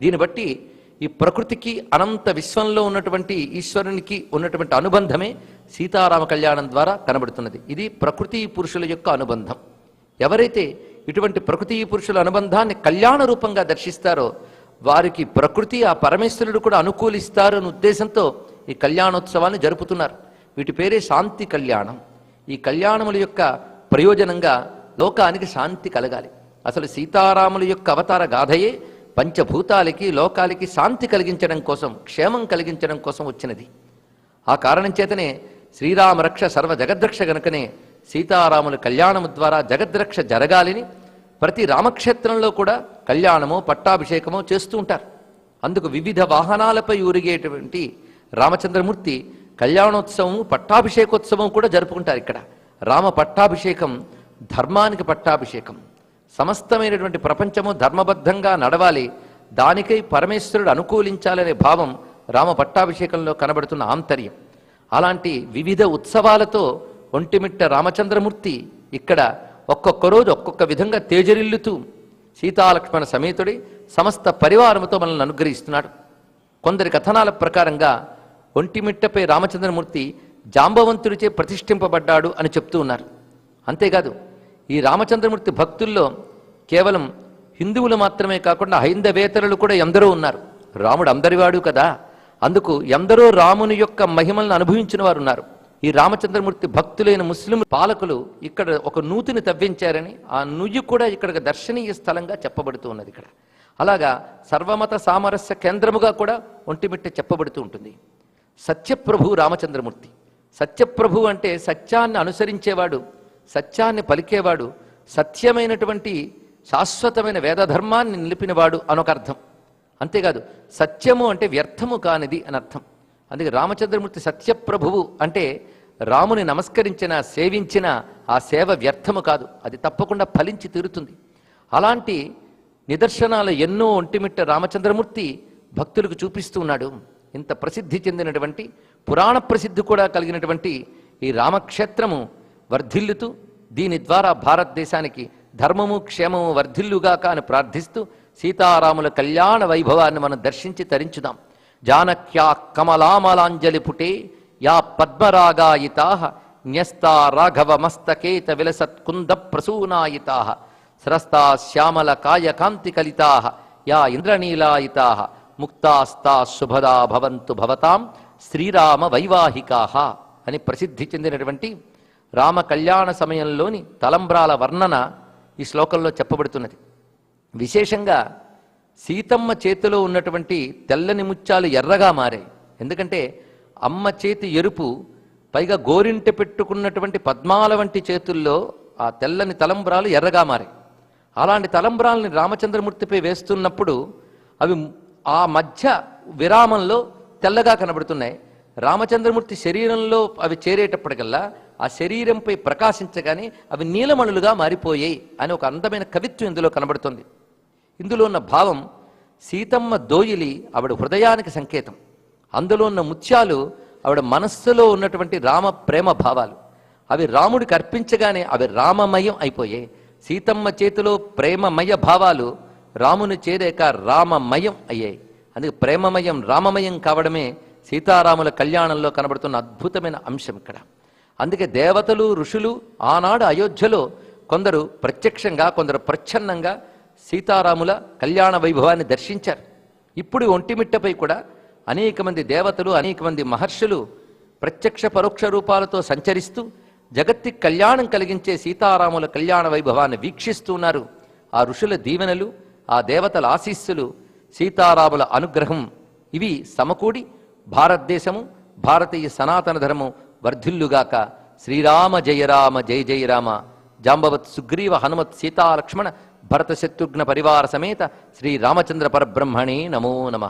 దీన్ని బట్టి ఈ ప్రకృతికి అనంత విశ్వంలో ఉన్నటువంటి ఈశ్వరునికి ఉన్నటువంటి అనుబంధమే సీతారామ కళ్యాణం ద్వారా కనబడుతున్నది. ఇది ప్రకృతి పురుషుల యొక్క అనుబంధం. ఎవరైతే ఇటువంటి ప్రకృతి పురుషుల అనుబంధాన్ని కళ్యాణ రూపంగా దర్శిస్తారో వారికి ప్రకృతి ఆ పరమేశ్వరుడు కూడా అనుకూలిస్తారు అనే ఉద్దేశంతో ఈ కళ్యాణోత్సవాన్ని జరుపుతున్నారు. వీటి పేరే శాంతి కళ్యాణం. ఈ కళ్యాణముల యొక్క ప్రయోజనంగా లోకానికి శాంతి కలగాలి. అసలు సీతారాముల యొక్క అవతార గాథయే పంచభూతాలకి లోకాలకి శాంతి కలిగించడం కోసం క్షేమం కలిగించడం కోసం వచ్చినది. ఆ కారణం చేతనే శ్రీరామ రక్ష సర్వ జగద్రక్ష గనుకనే సీతారాముల కళ్యాణము ద్వారా జగద్రక్ష జరగాలని ప్రతి రామక్షేత్రంలో కూడా కళ్యాణమో పట్టాభిషేకమో చేస్తూ ఉంటారు. అందుకు వివిధ వాహనాలపై ఊరిగేటువంటి రామచంద్రమూర్తి కళ్యాణోత్సవము పట్టాభిషేకోత్సవం కూడా జరుపుకుంటారు ఇక్కడ. రామ పట్టాభిషేకం ధర్మానికి పట్టాభిషేకం. సమస్తమైనటువంటి ప్రపంచము ధర్మబద్ధంగా నడవాలి. దానికై పరమేశ్వరుడు అనుకూలించాలనే భావం రామ పట్టాభిషేకంలో కనబడుతున్న ఆంతర్యం. అలాంటి వివిధ ఉత్సవాలతో ఒంటిమిట్ట రామచంద్రమూర్తి ఇక్కడ ఒక్కొక్క రోజు ఒక్కొక్క విధంగా తేజరిల్లుతూ సీతాలక్ష్మణ సమేతుడి సమస్త పరివారముతో మనల్ని అనుగ్రహిస్తున్నాడు. కొందరి కథనాల ప్రకారంగా ఒంటిమిట్టపై రామచంద్రమూర్తి జాంబవంతుడిచే ప్రతిష్ఠింపబడ్డాడు అని చెప్తూ ఉన్నారు. అంతేకాదు ఈ రామచంద్రమూర్తి భక్తుల్లో కేవలం హిందువులు మాత్రమే కాకుండా హైందవేతరులు కూడా ఎందరో ఉన్నారు. రాముడు అందరివాడు కదా. అందుకు ఎందరో రాముని యొక్క మహిమలను అనుభవించిన వారు ఉన్నారు. ఈ రామచంద్రమూర్తి భక్తులైన ముస్లిం పాలకులు ఇక్కడ ఒక నూతిని తవ్వించారని ఆ నుయ్యి కూడా ఇక్కడ దర్శనీయ స్థలంగా చెప్పబడుతూ ఉన్నది ఇక్కడ. అలాగా సర్వమత సామరస్య కేంద్రముగా కూడా ఒంటిమిట్ట చెప్పబడుతూ ఉంటుంది. సత్యప్రభు రామచంద్రమూర్తి. సత్యప్రభు అంటే సత్యాన్ని అనుసరించేవాడు సత్యాన్ని పలికేవాడు సత్యమైనటువంటి శాశ్వతమైన వేదధర్మాన్ని నిలిపినవాడు అనొక అర్థం అంతేకాదు సత్యము అంటే వ్యర్థము కానిది అని అర్థం. అందుకే రామచంద్రమూర్తి సత్యప్రభువు అంటే రాముని నమస్కరించిన సేవించిన ఆ సేవ వ్యర్థము కాదు. అది తప్పకుండా ఫలించి తీరుతుంది. అలాంటి నిదర్శనాలు ఎన్నో ఒంటిమిట్ట రామచంద్రమూర్తి భక్తులకు చూపిస్తూ ఉన్నాడు. ఇంత ప్రసిద్ధి చెందినటువంటి పురాణ ప్రసిద్ధి కూడా కలిగినటువంటి ఈ రామక్షేత్రము వర్ధిల్లుతూ దీని ద్వారా భారతదేశానికి ధర్మము క్షేమము వర్ధిల్లుగాక అని ప్రార్థిస్తూ సీతారాముల కళ్యాణ వైభవాన్ని మనం దర్శించి తరించుదాం. జానక్యా కమలామలాంజలి పుటే యా పద్మరాగాయితా న్యస్తా రాఘవ మస్తకేత విలసత్కుంద ప్రసూనాయితా స్రస్తా శ్యామల కాయకాంతి కలితా యా ఇంద్రనీలాయితా ముక్తాస్తా శుభదా భవంతు భవతాం శ్రీరామ వైవాహికాహ అని ప్రసిద్ధి చెందినటువంటి రామ కళ్యాణ సమయంలోని తలంబ్రాల వర్ణన ఈ శ్లోకంలో చెప్పబడుతున్నది. విశేషంగా సీతమ్మ చేతిలో ఉన్నటువంటి తెల్లని ముత్యాలు ఎర్రగా మారాయి. ఎందుకంటే అమ్మ చేతి ఎరుపు పైగా గోరింట పెట్టుకున్నటువంటి పద్మాల వంటి చేతుల్లో ఆ తెల్లని తలంబ్రాలు ఎర్రగా మారాయి. అలాంటి తలంబ్రాలని రామచంద్రమూర్తిపై వేస్తున్నప్పుడు అవి ఆ మధ్య విరామంలో తెల్లగా కనబడుతున్నాయి. రామచంద్రమూర్తి శరీరంలో అవి చేరేటప్పటికల్లా ఆ శరీరంపై ప్రకాశించగానే అవి నీలమణులుగా మారిపోయాయి అని ఒక అందమైన కవిత్వం ఇందులో కనబడుతుంది. ఇందులో ఉన్న భావం సీతమ్మ దోయిలి ఆవిడ హృదయానికి సంకేతం. అందులో ఉన్న ముత్యాలు ఆవిడ మనస్సులో ఉన్నటువంటి రామ ప్రేమ భావాలు. అవి రాముడికి అర్పించగానే అవి రామమయం అయిపోయాయి. సీతమ్మ చేతిలో ప్రేమమయ భావాలు రాముని చేరాక రామమయం అయ్యాయి. అందుకే ప్రేమమయం రామమయం కావడమే సీతారాముల కళ్యాణంలో కనబడుతున్న అద్భుతమైన అంశం ఇక్కడ. అందుకే దేవతలు ఋషులు ఆనాడు అయోధ్యలో కొందరు ప్రత్యక్షంగా కొందరు ప్రచ్ఛన్నంగా సీతారాముల కళ్యాణ వైభవాన్ని దర్శించారు. ఇప్పుడు ఒంటిమిట్టపై కూడా అనేక మంది దేవతలు అనేక మంది మహర్షులు ప్రత్యక్ష పరోక్ష రూపాలతో సంచరిస్తూ జగత్తి కళ్యాణం కలిగించే సీతారాముల కళ్యాణ వైభవాన్ని వీక్షిస్తున్నారు ఆ ఋషుల దీవెనలు ఆ దేవతల ఆశీస్సులు సీతారాముల అనుగ్రహం ఇవి సమకూడి భారతదేశము భారతీయ సనాతన ధర్మం వర్ధిల్లుగాక. శ్రీరామ జయ రామ జయ జయ రామ. జాంబవత్ సుగ్రీవ హనుమత్ సీతాలక్ష్మణ భరత శత్రుఘ్న పరివార సమేత శ్రీరామచంద్ర పరబ్రహ్మణే నమో నమ.